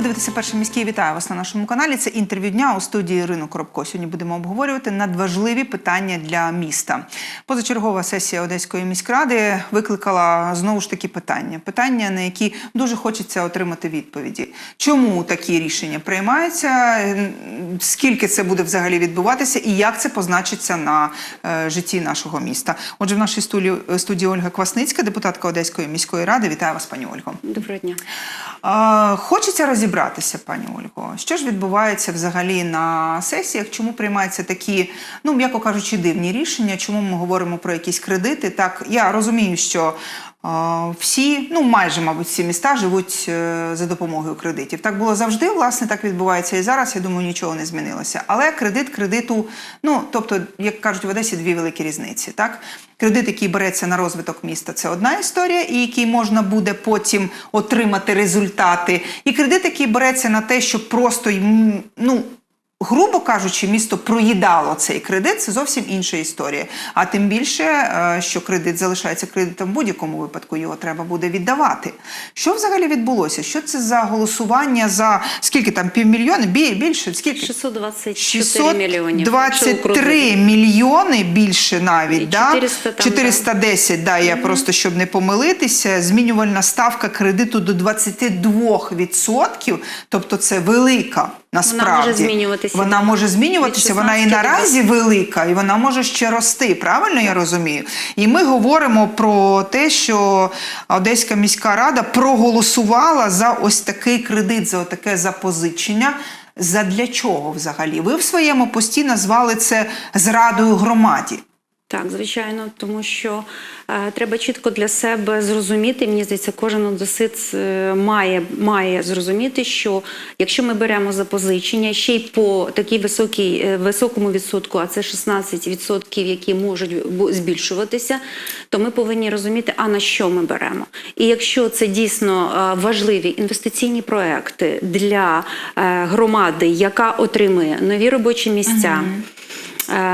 Ви дивитеся перший міський. Вітаю вас на нашому каналі. Це інтерв'ю дня у студії Ірину Коробко. Сьогодні будемо обговорювати надважливі питання для міста. Позачергова сесія Одеської міськради викликала знову ж таки питання. Питання, на які дуже хочеться отримати відповіді. Чому такі рішення приймаються? Скільки це буде взагалі відбуватися, і як це позначиться на е, житті нашого міста? Отже, в нашій студії, студії Ольга Квасницька, депутатка Одеської міської ради. Вітаю вас, пані Ольго. Доброго дня. Е, Хочеться розібратися, пані Ольго. Що ж відбувається взагалі на сесіях? Чому приймаються такі, ну м'яко кажучи, дивні рішення? Чому ми говоримо про якісь кредити? Так, я розумію, що всі, ну майже, мабуть, всі міста живуть е, за допомогою кредитів. Так було завжди, власне, так відбувається і зараз. Я думаю, нічого не змінилося. Але кредит кредиту, ну тобто, як кажуть в Одесі, дві великі різниці. Так, кредит, який береться на розвиток міста, це одна історія, і який можна буде потім отримати результати. І кредит, який береться на те, щоб просто ну. Грубо кажучи, місто проїдало цей кредит, це зовсім інша історія. А тим більше, е, що кредит залишається кредитом в будь-якому випадку, його треба буде віддавати. Що взагалі відбулося? Що це за голосування за скільки там півмільйона? Бі- Більше скільки? 624 мільйонів. якщо 623 мільйони більше навіть, І да? 400 там, 410, да, я просто щоб не помилитися. Змінювальна ставка кредиту до 22%, тобто це велика насправді. може змінюватися. Вона може змінюватися, вона і наразі велика, і вона може ще рости. Правильно я розумію? І ми говоримо про те, що Одеська міська рада проголосувала за ось такий кредит, за таке запозичення. Задля чого взагалі? Ви в своєму пості назвали це зрадою громаді. Так, звичайно, тому що е, треба чітко для себе зрозуміти. Мені здається, кожен одесит е, має, має зрозуміти, що якщо ми беремо запозичення ще й по такій високій, е, високому відсотку, а це 16%, які можуть збільшуватися, то ми повинні розуміти, а на що ми беремо. І якщо це дійсно е, важливі інвестиційні проекти для громади, яка отримує нові робочі місця. Е,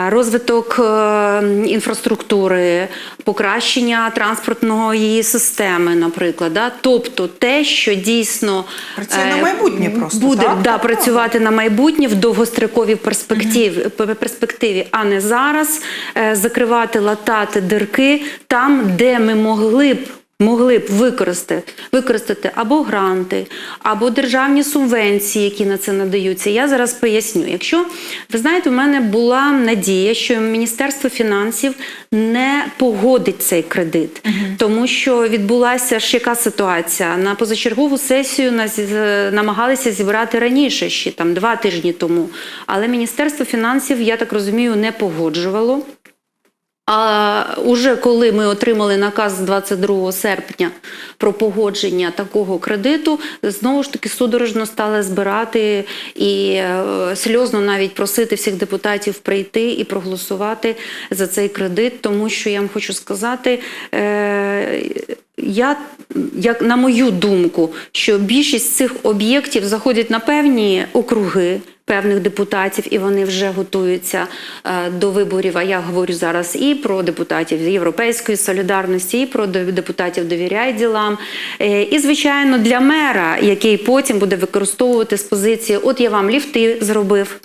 Розвиток е, інфраструктури, покращення транспортної системи, наприклад, да? тобто те, що дійсно Працює на е, майбутнє просто, буде так? Да, працювати на майбутнє в довгостроковій перспективі, перспективі, а не зараз е, закривати, латати дирки там, де ми могли б. Могли б використати, використати або гранти, або державні субвенції, які на це надаються. Я зараз поясню. Якщо ви знаєте, у мене була надія, що Міністерство фінансів не погодить цей кредит, тому що відбулася ж яка ситуація на позачергову сесію нас намагалися зібрати раніше, ще там два тижні тому. Але Міністерство фінансів, я так розумію, не погоджувало. А уже коли ми отримали наказ 22 серпня про погодження такого кредиту, знову ж таки судорожно стали збирати і е, сльозно навіть просити всіх депутатів прийти і проголосувати за цей кредит, тому що я вам хочу сказати. Е, я, як на мою думку, що більшість цих об'єктів заходять на певні округи певних депутатів, і вони вже готуються е, до виборів. А я говорю зараз і про депутатів Європейської солідарності, і про де- депутатів довіряй ділам. Е, і, звичайно, для мера, який потім буде використовувати з позиції: от я вам ліфти зробив.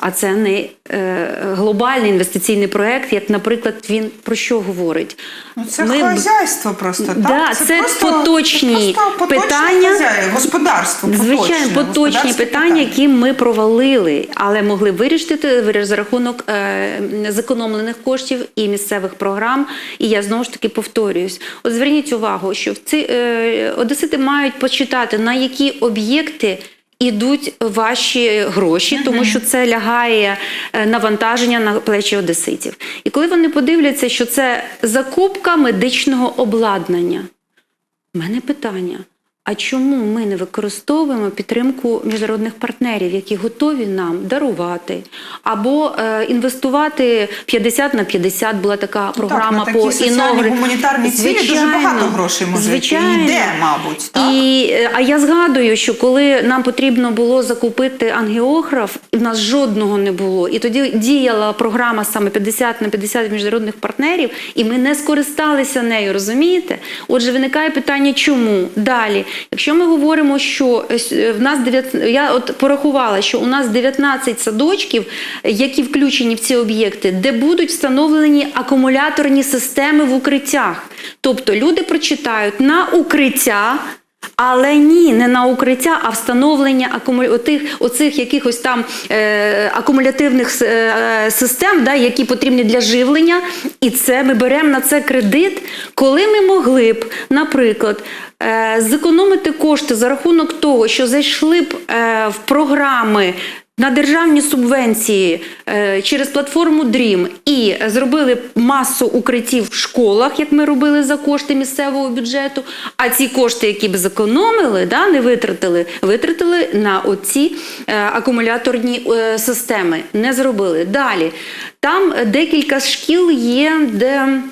А це не е, глобальний інвестиційний проект, як, наприклад, він про що говорить? Ну, це Ми хазяйство просто, так? Да, це поточні це просто питання. хазяй- господарство. Звичайно, поточні питання, які ми провалили, але могли вирішити за рахунок е, зекономлених коштів і місцевих програм. І я знову ж таки повторююсь: от зверніть увагу, що в ці е, одесити мають почитати на які об'єкти. Ідуть ваші гроші, тому що це лягає е, навантаження на плечі одеситів. І коли вони подивляться, що це закупка медичного обладнання, у мене питання: а чому ми не використовуємо підтримку міжнародних партнерів, які готові нам дарувати або е, інвестувати 50 на 50, Була така програма Ну так, на по іногрі. гуманітарні цілі дуже багато грошей може звичайно. Йде, мабуть. Так? І, е, а я згадую, що коли нам потрібно було закупити ангіограф, в нас жодного не було. І тоді діяла програма саме 50 на 50 міжнародних партнерів, і ми не скористалися нею, розумієте? Отже, виникає питання, чому далі? Якщо ми говоримо, що е, е, в нас 9, я от порахувала, що у нас 19 садочків, які включені в ці об'єкти, де будуть встановлені акумуляторні системи в укриттях. Тобто люди прочитають на укриття. Але ні, не на укриття, а встановлення акуму... отих, оцих якихось там е, акумулятивних е, систем, да, які потрібні для живлення. І це ми беремо на це кредит, коли ми могли б, наприклад, е, зекономити кошти за рахунок того, що зайшли б е, в програми. На державні субвенції е, через платформу DREAM і зробили масу укриттів в школах, як ми робили за кошти місцевого бюджету. А ці кошти, які б зекономили, да, не витратили, витратили на оці е, акумуляторні е, системи. Не зробили. Далі там декілька шкіл є, де.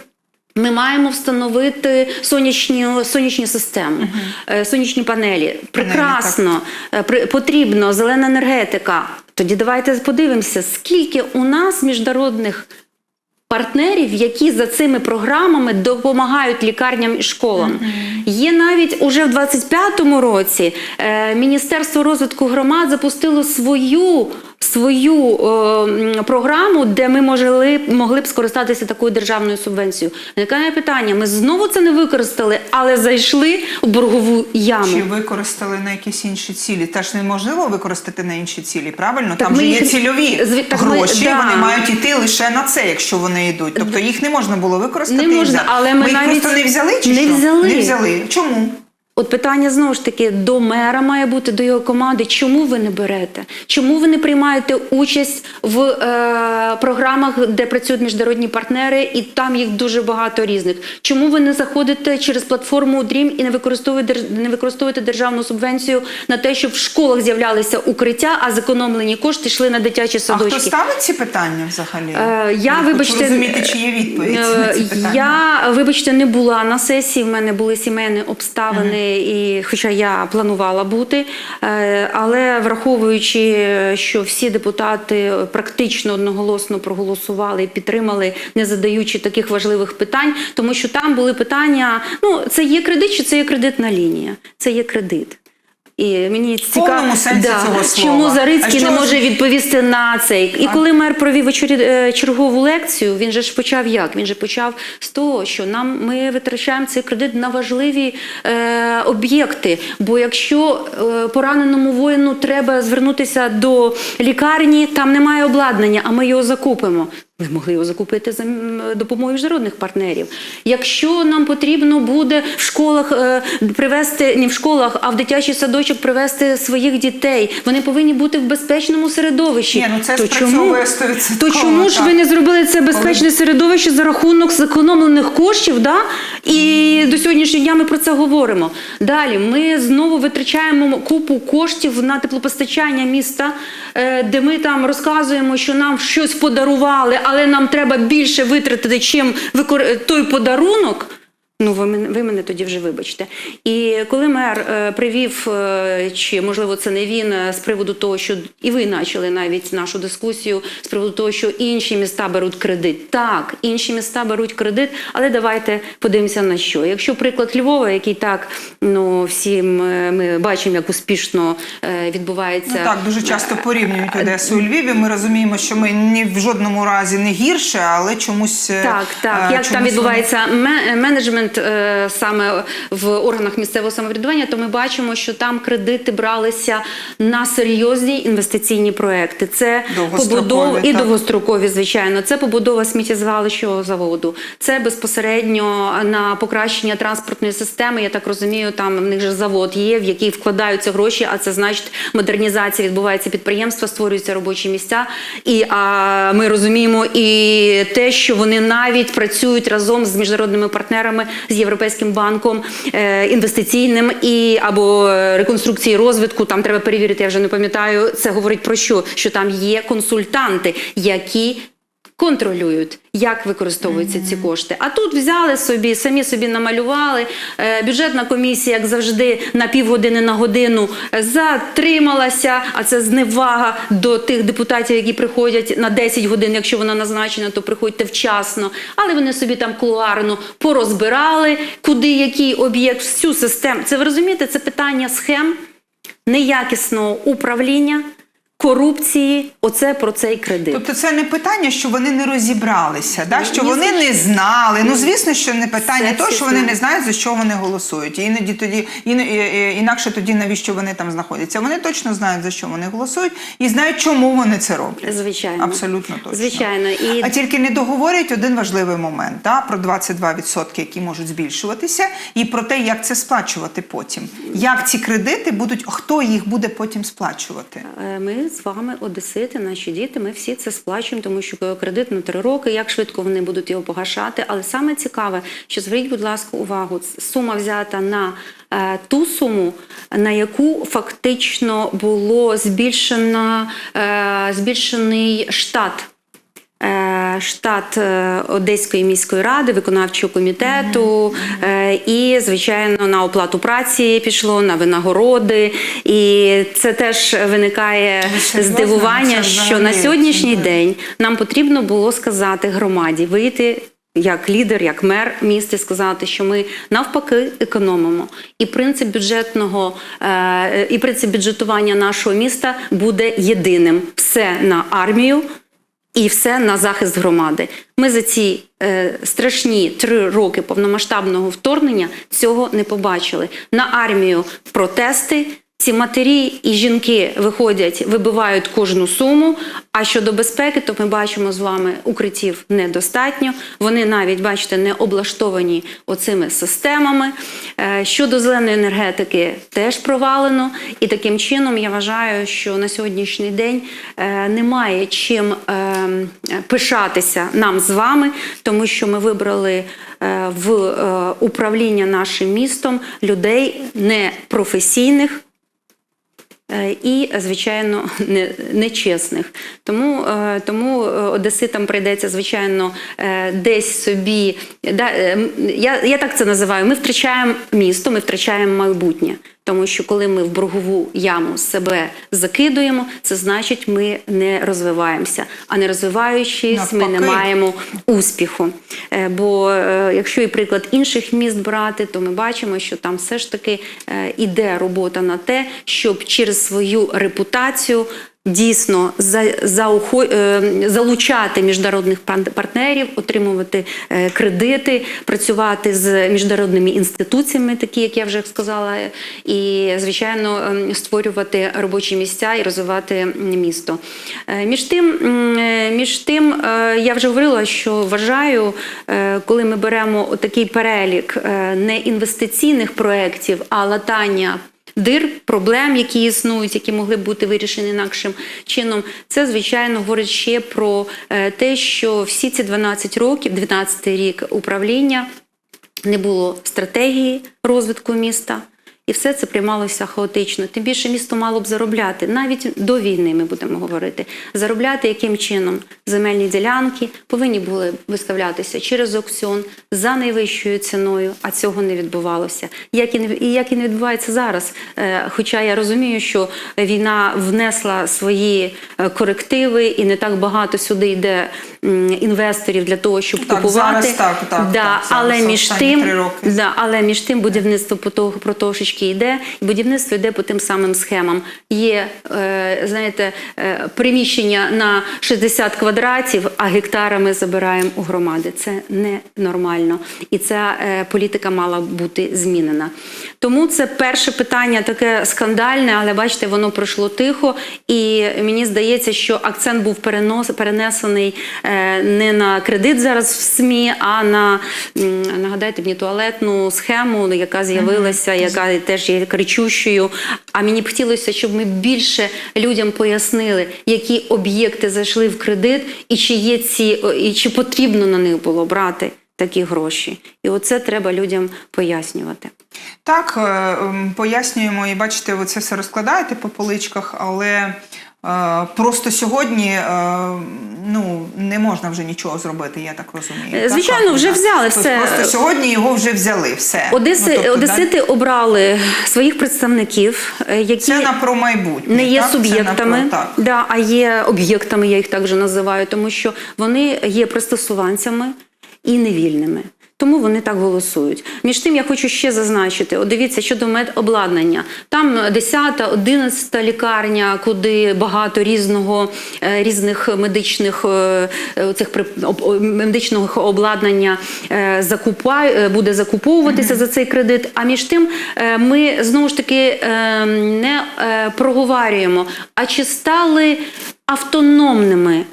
Ми маємо встановити сонячні, сонячні системи, е, сонячні панелі. Прекрасно, Е, при- потрібно зелена енергетика. Тоді давайте подивимося, скільки у нас міжнародних партнерів, які за цими програмами допомагають лікарням і школам. Є навіть уже в 25-му році е, Міністерство розвитку громад запустило свою. Свою е, програму, де ми могли, могли б скористатися такою державною субвенцією. Виникає питання: ми знову це не використали, але зайшли у боргову яму. Чи використали на якісь інші цілі? Теж неможливо використати на інші цілі, правильно? Так Там ми же є їх- цільові зві- так ми- гроші, да. вони мають йти лише на це, якщо вони йдуть. Тобто їх не можна було використати. Не можна, але ми їх навіть просто не взяли чи не що? взяли. Не взяли. Чому? От питання знову ж таки до мера має бути до його команди. Чому ви не берете? Чому ви не приймаєте участь в е, програмах, де працюють міжнародні партнери, і там їх дуже багато різних? Чому ви не заходите через платформу DREAM і не використовуєте не використовуєте державну субвенцію на те, щоб в школах з'являлися укриття, а зекономлені кошти йшли на дитячі А садочки? хто ставить ці питання взагалі? Е, Я, хочу вибачте, розуміти, чи є відповідь е, на ці питання. Я, вибачте, не була на сесії. В мене були сімейні обставини, і хоча я планувала бути, е, але враховуючи, що всі депутати практично одноголосно проголосували і підтримали, не задаючи таких важливих питань, тому що там були питання: ну це є кредит, чи це є кредитна лінія? Це є кредит. І мені цікаво, цього слова. чому А Зарицький що не може відповісти на цей. І коли мер провів е, чергову лекцію, він же ж почав як? Він же почав з того, що нам ми витрачаємо цей кредит на важливі е, об'єкти. Бо якщо е, пораненому воїну треба звернутися до лікарні, там немає обладнання, а ми його закупимо. Ви могли його закупити за допомогою міжнародних партнерів. Якщо нам потрібно буде в школах е, привести не в школах, а в дитячий садочок привести своїх дітей, вони повинні бути в безпечному середовищі. Ні, ну це то чому, то чому ж ви не зробили це безпечне середовище за рахунок зекономлених коштів? Да? І до сьогоднішнього дня ми про це говоримо. Далі ми знову витрачаємо купу коштів на теплопостачання міста, е, де ми там розказуємо, що нам щось подарували, але нам треба більше витратити, чим той подарунок. Ну, ви мене, ви мене тоді вже вибачте. І коли мер е, привів, е, чи можливо це не він, е, з приводу того, що і ви почали навіть нашу дискусію з приводу того, що інші міста беруть кредит. Так, інші міста беруть кредит, але давайте подивимося на що. Якщо приклад Львова, який так ну всім е, ми бачимо, як успішно е, відбувається. Ну так, дуже часто порівнюють Одесу і Львів. і Ми розуміємо, що ми ні в жодному разі не гірше, але чомусь е, Так, так. е, Як чомусь там відбувається ме- менеджмент е, саме в органах місцевого самоврядування, то ми бачимо, що там кредити бралися на серйозні інвестиційні проекти. Це побудова і так. довгострокові, звичайно. Це побудова сміттєзвалищного заводу. Це безпосередньо на покращення транспортної системи. Я так розумію, там в них же завод є, в який вкладаються гроші. А це значить модернізація відбувається підприємства, створюються робочі місця. І а, ми розуміємо і те, що вони навіть працюють разом з міжнародними партнерами, з Європейським банком е, інвестиційним і або е, реконструкції розвитку. Там треба перевірити. Я вже не пам'ятаю. Це говорить про що? Що там є консультанти, які контролюють, як використовуються ці кошти. А тут взяли собі, самі собі намалювали. Е, Бюджетна комісія, як завжди, на півгодини на годину затрималася. А це зневага до тих депутатів, які приходять на 10 годин. Якщо вона назначена, то приходьте вчасно. Але вони собі там кулуарно порозбирали, куди який об'єкт, всю систему. Це ви розумієте, це питання схем неякісного управління, корупції. Оце про цей кредит. Тобто це не питання, що вони не розібралися, да? що Ні, вони не знали. Ну звісно, що не питання того, що вони не знають, за що вони голосують. І іноді тоді іно- інакше тоді навіщо вони там знаходяться. Вони точно знають за що вони голосують і знають, чому вони це роблять. Звичайно. Абсолютно точно. Звичайно. І А тільки не договорять один важливий момент да, про 22%, які можуть збільшуватися, і про те, як це сплачувати потім. Як ці кредити будуть, хто їх буде потім сплачувати? Е, З вами, одесити, наші діти, ми всі це сплачуємо, тому що кредит на три роки, як швидко вони будуть його погашати. Але саме цікаве, що зверніть, будь ласка, увагу, сума взята на е, ту суму, на яку фактично було збільшено, е, збільшений штат. Е, Штат е, Одеської міської ради, виконавчого комітету, е, і звичайно на оплату праці пішло на винагороди. І це теж виникає Ви здивування, що на сьогоднішній день нам потрібно було сказати громаді вийти. Як лідер, як мер міста, сказати, що ми навпаки економимо, і принцип бюджетного і принцип бюджетування нашого міста буде єдиним: все на армію, і все на захист громади. Ми за ці е, страшні три роки повномасштабного вторгнення цього не побачили. На армію протести. Ці матері і жінки виходять, вибивають кожну суму. А щодо безпеки, то ми бачимо з вами укриттів недостатньо. Вони навіть, бачите, не облаштовані оцими системами. Е, Щодо зеленої енергетики, теж провалено. І таким чином я вважаю, що на сьогоднішній день е, немає чим е, пишатися нам з вами, тому що ми вибрали е, в управління нашим містом людей непрофесійних. Е, І, звичайно, нечесних. Тому, е, тому е, одеситам прийдеться, звичайно, десь собі. Да, е, я, я так це називаю. Ми втрачаємо місто, ми втрачаємо майбутнє. Тому що коли ми в боргову яму себе закидуємо, це значить, ми не розвиваємося. А не розвиваючись, ми не маємо успіху. Е, Бо е, якщо і приклад інших міст брати, то ми бачимо, що там все ж таки е, іде робота на те, щоб через свою репутацію. Дійсно за, заухо, е, залучати міжнародних партнерів, отримувати е, кредити, працювати з міжнародними інституціями, такі як я вже сказала, і звичайно ем, створювати робочі місця і розвивати місто. Е, Між тим, між тим, я вже говорила, що вважаю, коли ми беремо такий перелік не інвестиційних проєктів, а латання дир, проблем, які існують, які могли бути вирішені інакшим чином. Це, звичайно, говорить ще про е, те, що всі ці 12 років, 12 рік управління не було стратегії розвитку міста. І все це приймалося хаотично. Тим більше місто мало б заробляти. Навіть до війни ми будемо говорити. Заробляти яким чином земельні ділянки повинні були виставлятися через аукціон за найвищою ціною, а цього не відбувалося. Як і не і як і не відбувається зараз. Е, Хоча я розумію, що війна внесла свої е, корективи, і не так багато сюди йде інвесторів для того, щоб Так, купувати. зараз так, так, да, так, але зараз між тим. Да, але між тим будівництво по того йде, і будівництво йде по тим самим схемам. Є, е, знаєте, е, приміщення на 60 квадратів, а гектара ми забираємо у громади. Це ненормально. І ця е, політика мала бути змінена. Тому це перше питання таке скандальне, але бачите, воно пройшло тихо. І мені здається, що акцент був перенос, перенесений не на кредит зараз в СМІ, а на нагадайте мені туалетну схему, яка з'явилася, яка теж є кричущою. А мені б хотілося, щоб ми більше людям пояснили, які об'єкти зайшли в кредит, і чи є ці, і чи потрібно на них було брати такі гроші. І оце треба людям пояснювати. Так, е, ем, пояснюємо і бачите, ви це все розкладаєте по поличках, але Просто сьогодні е, ну, не можна вже нічого зробити, я так розумію. Е, звичайно, так, вже взяли Тобто все. Просто сьогодні його вже взяли. Все. Одеси, Ну, тобто, Одесити обрали своїх представників, е, які Це на про майбутнє. не є так? Суб'єктами, про- да, а є об'єктами, я їх також називаю, тому що вони є пристосуванцями і невільними. Тому вони так голосують. Між тим, я хочу ще зазначити: от дивіться щодо медобладнання. Там 10, 11 лікарня, куди багато різного е, різних медичних е, е, цих медичного обладнання закупа, е, буде закуповуватися за цей кредит. А між тим, ми знову ж таки не проговарюємо, а чи стали автономними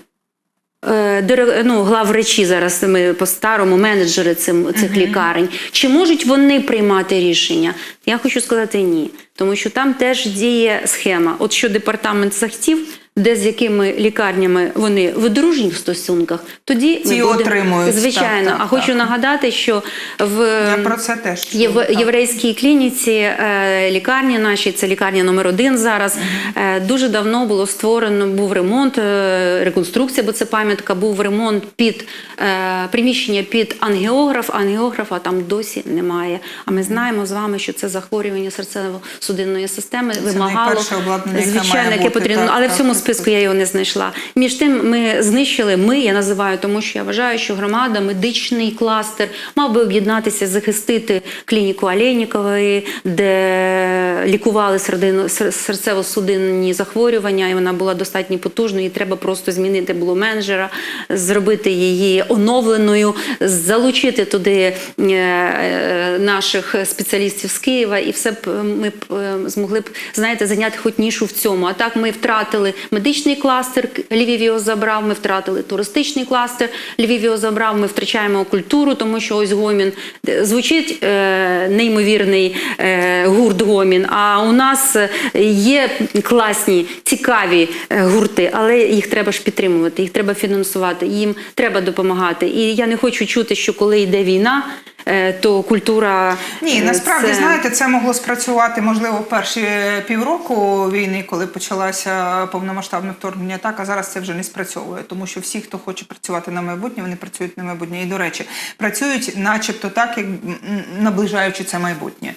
ну, главврачі зараз ми по-старому, менеджери цим, цих лікарень. Чи можуть вони приймати рішення? Я хочу сказати ні. Тому що там теж діє схема. От що департамент захотів, де з якими лікарнями вони в дружніх стосунках, тоді ми будемо- отримують, Звичайно. так, так, а хочу так. нагадати, що в Я про це теж чула, Єв... єврейській клініці е, лікарні наші, це лікарня номер один зараз. Е, дуже давно було створено, був ремонт, е, реконструкція, бо це пам'ятка, був ремонт під приміщення під ангіограф. Ангіографа там досі немає. А ми знаємо з вами, що це захворювання серцево-судинної системи вимагало найперше звичайно, яке потрібно, але в цьому списку я його не знайшла. Між тим, ми знищили. Ми я називаю, тому що я вважаю, що громада, медичний кластер мав би об'єднатися, захистити клініку Олейнікової, де лікували серцево-судинні захворювання, і вона була достатньо потужною. І треба просто змінити було менеджера, зробити її оновленою, залучити туди е, е, наших спеціалістів з Києва, і все б ми б е, змогли б знаєте зайняти хоч нішу в цьому. А так ми втратили медичний кластер, Львів його забрав. Ми втратили туристичний кластер, Львів його забрав. Ми втрачаємо культуру, тому що ось гомін Е, звучить е, неймовірний е, гурт гомін. А у нас е, є класні, цікаві е, гурти, але їх треба ж підтримувати, їх треба фінансувати, їм треба допомагати. І я не хочу чути, що коли йде війна. Е, То культура Ні, е, насправді це... знаєте, це могло спрацювати можливо перші півроку війни, коли почалося повномасштабне вторгнення. Так, а зараз це вже не спрацьовує, тому що всі, хто хоче працювати на майбутнє, вони працюють на майбутнє. І до речі, працюють, начебто, так, як наближаючи це майбутнє.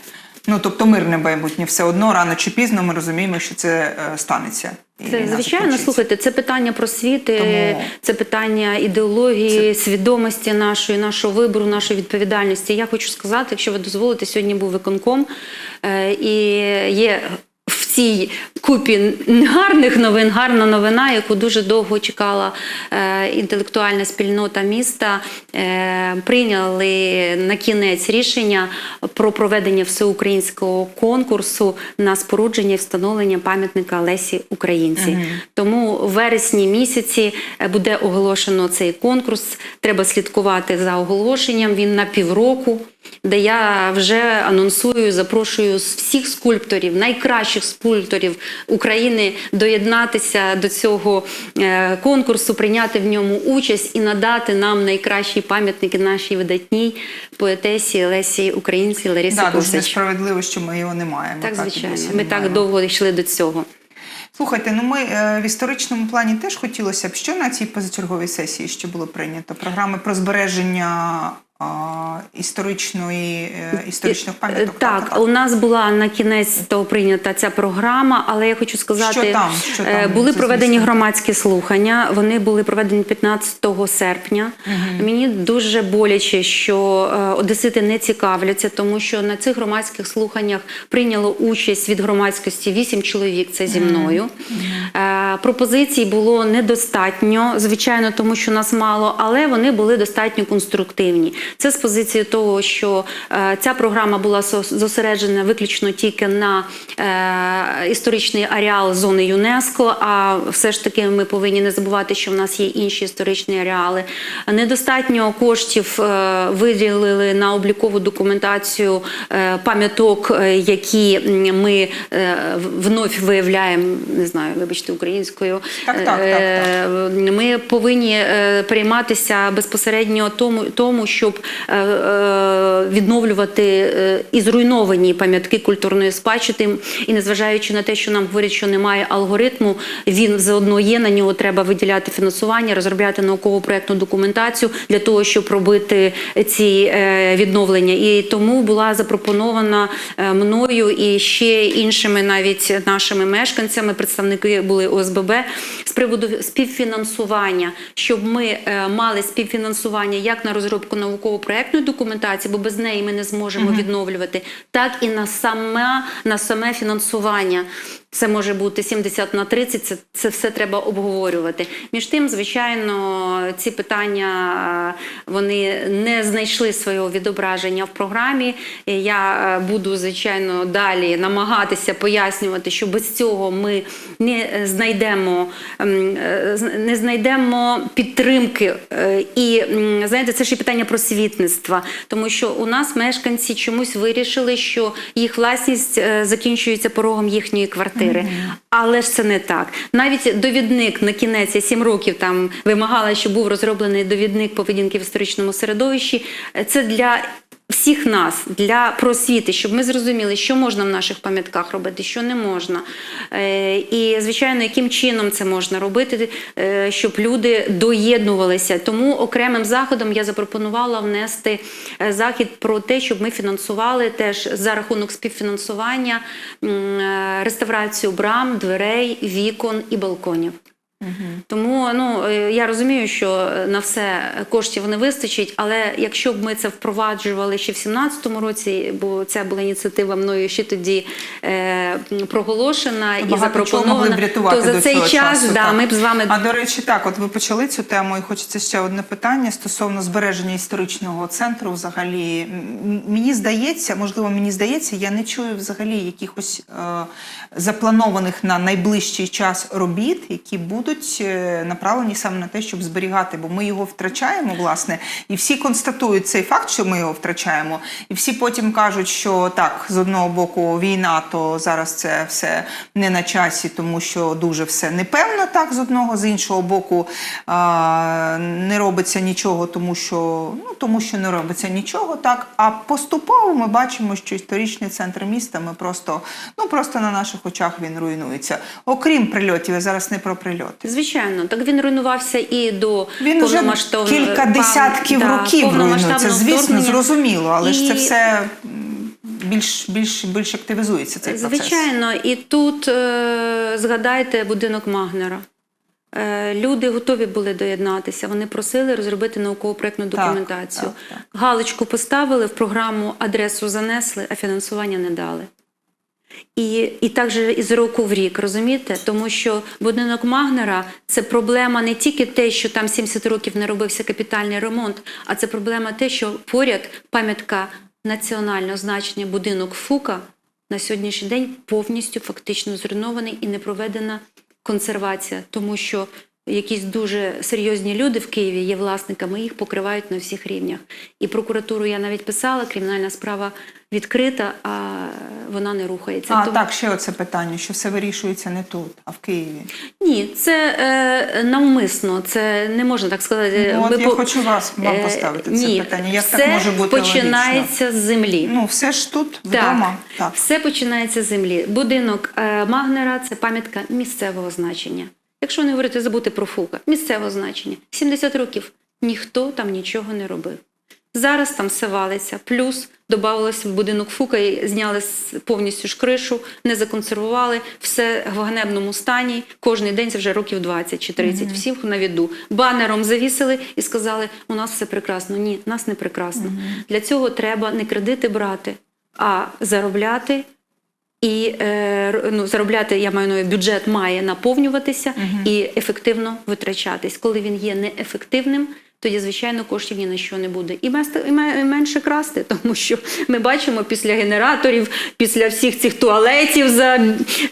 Ну тобто мирне майбутнє, все одно рано чи пізно ми розуміємо, що це е, станеться. Це звичайно, слухайте, це питання просвіти, Тому- це питання ідеології, свідомості нашої, нашого вибору, нашої відповідальності. Я хочу сказати, якщо ви дозволите, сьогодні був виконком е, і є. Цій купі гарних новин, гарна новина, яку дуже довго чекала е, інтелектуальна спільнота міста, е, прийняли на кінець рішення про проведення всеукраїнського конкурсу на спорудження і встановлення пам'ятника Лесі Українці. Тому в вересні місяці е, буде оголошено цей конкурс. Треба слідкувати за оголошенням. Він на півроку. Де я вже анонсую, запрошую всіх скульпторів, найкращих скульпторів України доєднатися до цього е, конкурсу, прийняти в ньому участь і надати нам найкращі пам'ятники нашій видатній поетесі Лесі Українці Ларисі Да, дуже Косич. несправедливо, що ми його не маємо. Так, і звичайно. Ми так маємо. довго йшли до цього. Слухайте, ну ми е, в історичному плані теж хотілося б, що на цій позачерговій сесії ще було прийнято? Програми про збереження історичної, е, історичних пам'яток. Так, у нас була на кінець то прийнята ця програма, але я хочу сказати, Що там? Що там? е, були проведені громадські слухання. Вони були проведені 15 серпня. Мені дуже боляче, що е, одесити не цікавляться, тому що на цих громадських слуханнях прийняло участь від громадськості 8 чоловік. Це зі мною. Е, Пропозицій було недостатньо, звичайно, тому що нас мало, але вони були достатньо конструктивні. Це з позиції того, що е, ця програма була зосереджена виключно тільки на е, історичний ареал зони ЮНЕСКО. А все ж таки ми повинні не забувати, що в нас є інші історичні ареали. Недостатньо коштів е, виділили на облікову документацію пам'яток, які ми вновь виявляємо, не знаю, вибачте, українською. Так, так, так, Е, Ми повинні прийматися безпосередньо тому, тому, щоб е, е, відновлювати е, і зруйновані пам'ятки культурної спадщини. І незважаючи на те, що нам говорять, що немає алгоритму, він все одно є. На нього треба виділяти фінансування, розробляти наукову проектну документацію для того, щоб робити ці відновлення. І тому була запропонована мною і ще іншими навіть нашими мешканцями, представники були ОСББ з приводу співфінансування, щоб ми мали співфінансування як на розробку науково-проектної документації, бо без неї ми не зможемо відновлювати, так і на саме, на саме фінансування. Це може бути 70 на 30, це, це все треба обговорювати. Між тим, звичайно, ці питання е, вони не знайшли свого відображення в програмі. Я е, буду, звичайно, далі намагатися пояснювати, що без цього ми не знайдемо, ем, е, не знайдемо підтримки. І знаєте, це ж і питання просвітництва, тому що у нас мешканці чомусь вирішили, що їх власність закінчується порогом їхньої квартири. Але ж це не так. Навіть довідник на кінець я сім років там вимагала, щоб був розроблений довідник поведінки в історичному середовищі. Це для всіх нас, для просвіти, щоб ми зрозуміли, що можна в наших пам'ятках робити, що не можна. Е, І, звичайно, яким чином це можна робити, е, щоб люди доєднувалися. Тому окремим заходом я запропонувала внести е, захід про те, щоб ми фінансували теж за рахунок співфінансування реставрацію брам, дверей, вікон і балконів. Тому ну е, я розумію, що на все коштів не вистачить, але якщо б ми це впроваджували ще в 2017 році, бо ця була ініціатива мною ще тоді е, проголошена і Багато запропонована, то за цей час часу, да, ми б з вами А до речі, так, от ви почали цю тему, і хочеться ще одне питання стосовно збереження історичного центру. Взагалі, мені здається, можливо, мені здається, я не чую взагалі якихось е, запланованих на найближчий час робіт, які будуть е, направлені саме на те, щоб зберігати, бо ми його втрачаємо, власне, і всі констатують цей факт, що ми його втрачаємо, і всі потім кажуть, що так, з одного боку війна, то зараз це все не на часі, тому що дуже все непевно, так з одного, з іншого боку, не робиться нічого, тому що ну тому що не робиться нічого, так. А поступово ми бачимо, що історичний центр міста ми просто ну просто на наших очах він руйнується. Окрім прильотів, я зараз не про прильоти. Звичайно, так він руйнувався і до Він повномасштабного кілька пам- десятків да, років руйнується. Звісно, вторгнення. зрозуміло, але ж це все більш більш більш активізується цей процес. Звичайно, і тут е, згадайте будинок Магнера. Е, люди готові були доєднатися. Вони просили розробити науково-проектну документацію. так, Галочку поставили в програму, адресу занесли, а фінансування не дали. І, і так із року в рік, розумієте? Тому що будинок Магнера це проблема не тільки те, що там 70 років не робився капітальний ремонт, а це проблема те, що поряд пам'ятка національного значення будинок Фука на сьогоднішній день повністю фактично зруйнований і не проведена консервація, тому що якісь дуже серйозні люди в Києві є власниками, їх покривають на всіх рівнях. І прокуратуру я навіть писала, кримінальна справа відкрита, а вона не рухається. А Тому- так, ще оце питання, що все вирішується не тут, а в Києві. Ні, це е, навмисно, це не можна так сказати. Ну, от Ми я по- хочу вас вам Е, це ні, питання. Як все так може бути починається з землі. Ну, все ж тут Так, вдома. Так. все починається з землі. Будинок е, Магнера це пам'ятка місцевого значення. Якщо не говорити забути про Фука, місцевого значення. 70 років ніхто там нічого не робив. Зараз там все валиться. Плюс додавалося в будинок Фука і зняли повністю ж кришу, не законсервували, все в ганебному стані. Кожний день це вже років 20 чи 30. Всіх на віду. Банером завісили і сказали: у нас все прекрасно. Ні, у нас не прекрасно. Для цього треба не кредити брати, а заробляти. І е, ну, заробляти, я маю на увазі, бюджет має наповнюватися і ефективно витрачатись. Коли він є неефективним, тоді, звичайно, коштів ні на що не буде. І, менше красти, тому що ми бачимо після генераторів, після всіх цих туалетів за,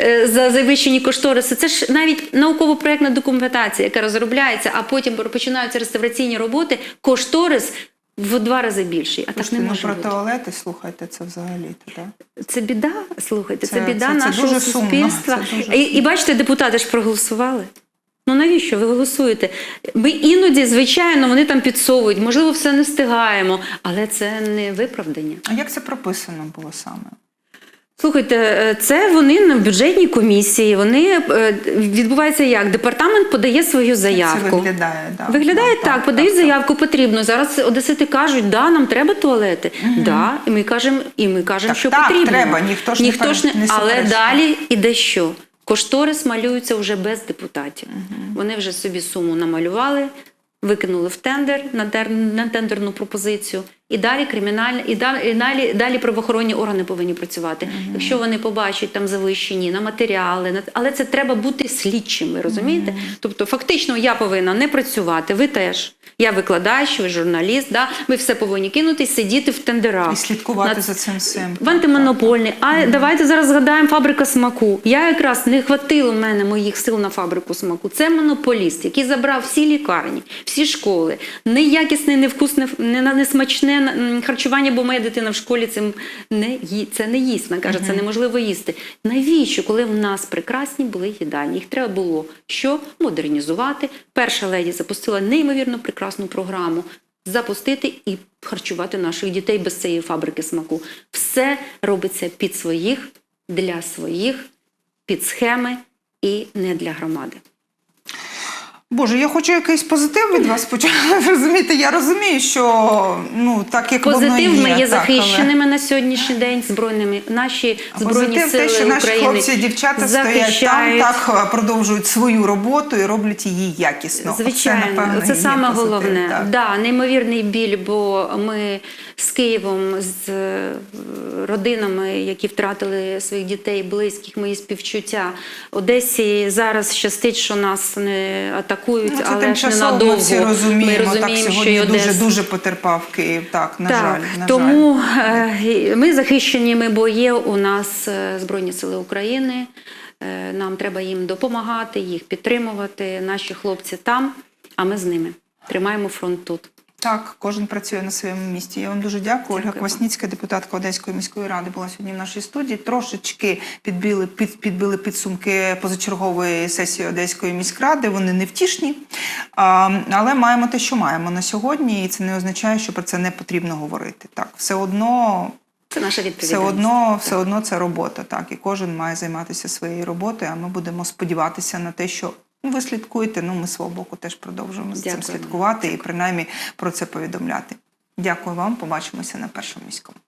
е, за завищені кошториси. Це ж навіть науково-проектна документація, яка розробляється, а потім починаються реставраційні роботи. Кошторис в два рази більший. А так не може ну про бути. туалети, слухайте, це взагалі Да? Це біда, слухайте, це, Це- біда це- це нашого дуже сумно, суспільства. це дуже і, і бачите, депутати ж проголосували. Ну навіщо ви голосуєте? Ми іноді, звичайно, вони там підсовують, можливо, все не встигаємо, але це не виправдання. А як це прописано було саме? Слухайте, е, це вони на бюджетній комісії. Вони е, відбувається як? Департамент подає свою заявку. Це виглядає, да. Виглядає Ну, так, подають заявку потрібно. Зараз одесити кажуть, да, нам треба туалети. Да, і ми кажемо, і ми кажемо, Так, що так, потрібно. треба, ніхто ж не ніхто ж не, не але далі іде що? Кошторис малюється вже без депутатів. Вони вже собі суму намалювали, викинули в тендер на тендерну пропозицію. І далі кримінальне, і далі, і далі, далі правоохоронні органи повинні працювати. Якщо вони побачать там завищені на матеріали, на але це треба бути слідчими, розумієте? Тобто, фактично, я повинна не працювати, ви теж. Я викладач, ви журналіст, да? ви все повинні кинути сидіти в тендерах. І слідкувати На- за цим всім. в антимонопольний. А давайте зараз згадаємо фабрика смаку. Я якраз не хватило в мене моїх сил на фабрику смаку. Це монополіст, який забрав всі лікарні, всі школи. Неякісне, невкусне, не, несмачне м, харчування, бо моя дитина в школі цим не ї, це не їсть. Вона каже, це неможливо їсти. Навіщо, коли в нас прекрасні були їдальні? Їх треба було що модернізувати. Перша леді запустила неймовірно прекрасну програму запустити і харчувати наших дітей без цієї фабрики смаку. Все робиться під своїх, для своїх, під схеми і не для громади. Боже, я хочу якийсь позитив від вас почути. Розумієте, я розумію, що ну так як воно Позитив є, ми є так, але- захищеними на сьогоднішній день збройними. Наші збройні позитив сили те, що наші України хлопці і дівчата стоять там, так продовжують свою роботу і роблять її якісно. Звичайно, Оце, напевно, це саме позитив, головне. так. Да, неймовірний біль, бо ми з Києвом, з е, родинами, які втратили своїх дітей, близьких, мої співчуття. Одесі зараз щастить, що нас не атакують, Ну, це але ж ненадовго. всі розуміємо. Ми розуміємо, так, що сьогодні і дуже, дуже потерпав Київ. Так, на так, жаль. На тому жаль. ми захищені, ми, бо є у нас е, Збройні Сили України. Е, Нам треба їм допомагати, їх підтримувати. Наші хлопці там, а ми з ними. Тримаємо фронт тут. Так, кожен працює на своєму місці. Я вам дуже дякую. Ольга Квасніцька, депутатка Одеської міської ради, була сьогодні в нашій студії. Трошечки підбили, під, підбили підсумки позачергової сесії Одеської міськради. Вони невтішні. А, але маємо те, що маємо на сьогодні, і це не означає, що про це не потрібно говорити. Так, все одно. Це наша Все одно, все одно це робота, так і кожен має займатися своєю роботою. А ми будемо сподіватися на те, що ви слідкуєте. Ну ми свого боку теж продовжуємо з цим слідкувати слідкувати і принаймні про це повідомляти. Дякую вам. Побачимося на першому міському.